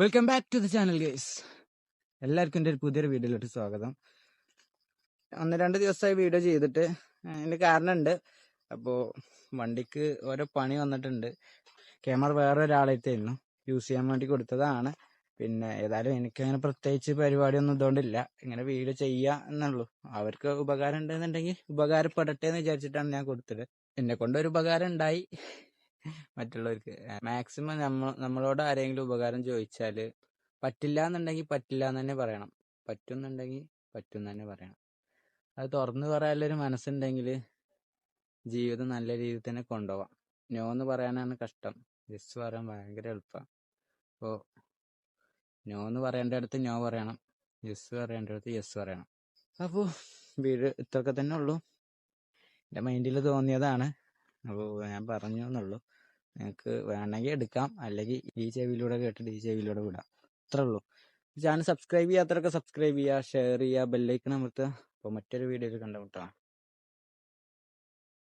Welcome back to the channel guys എല്ലാവർക്കും എന്റെ ഒരു പുതിയൊരു വീഡിയോയിലോട്ട് സ്വാഗതം. ഒന്ന് രണ്ട് ദിവസമായി വീഡിയോ ചെയ്തിട്ട് അതിന്റെ കാരണമുണ്ട്. അപ്പോൾ വണ്ടിക്ക് ഓരോ പണി വന്നിട്ടുണ്ട്. ക്യാമറ വേറെ ഒരാളായിട്ടായിരുന്നു യൂസ് ചെയ്യാൻ വേണ്ടി കൊടുത്തതാണ്. പിന്നെ ഏതായാലും എനിക്കങ്ങനെ പ്രത്യേകിച്ച് പരിപാടിയൊന്നും ഇതുകൊണ്ടില്ല. ഇങ്ങനെ വീഡിയോ ചെയ്യുക എന്നുള്ളൂ. അവർക്ക് ഉപകാരം ഉണ്ടെന്നുണ്ടെങ്കിൽ ഉപകാരപ്പെടട്ടെ എന്ന് വിചാരിച്ചിട്ടാണ് ഞാൻ കൊടുത്തത്. എന്നെ കൊണ്ട് ഒരു ഉപകാരം ഉണ്ടായി. മറ്റുള്ളവർക്ക്. മാക്സിമം നമ്മ നമ്മളോട് ആരെങ്കിലും ഉപകാരം ചോദിച്ചാൽ പറ്റില്ല എന്നുണ്ടെങ്കിൽ പറ്റില്ല എന്ന് തന്നെ പറയണം. പറ്റുന്നുണ്ടെങ്കിൽ പറ്റും തന്നെ പറയണം. അത് തുറന്നു പറയാനുള്ളൊരു മനസ്സുണ്ടെങ്കിൽ ജീവിതം നല്ല രീതിയിൽ തന്നെ കൊണ്ടുപോവാം. നോ എന്ന് പറയാനാണ് കഷ്ടം. യെസ് പറയാൻ ഭയങ്കര എളുപ്പമാണ് അപ്പോൾ നോ എന്ന് പറയേണ്ട അടുത്ത് നോ പറയണം. യെസ് പറയേണ്ട അടുത്ത് യെസ് പറയണം. അപ്പോൾ വീട് ഇത്രയൊക്കെ തന്നെ ഉള്ളൂ. എന്റെ മൈൻഡിൽ തോന്നിയതാണ്. അപ്പോൾ ഞാൻ പറഞ്ഞു എന്നുള്ളൂ നിങ്ങൾക്ക് വേണമെങ്കിൽ എടുക്കാം. അല്ലെങ്കിൽ ഈ ചെവിയിലൂടെ കേട്ടിട്ട് ഈ ചെവിയിലൂടെ വിടാം. അത്രേ ഉള്ളൂ. ചാനൽ സബ്സ്ക്രൈബ് ചെയ്യാത്തവരൊക്കെ സബ്സ്ക്രൈബ് ചെയ്യുക ഷെയർ ചെയ്യുക ബെല്ലൈക്കൺ അമർത്തുക. അപ്പോൾ മറ്റൊരു വീഡിയോയിൽ കണ്ടുമുട്ടാം.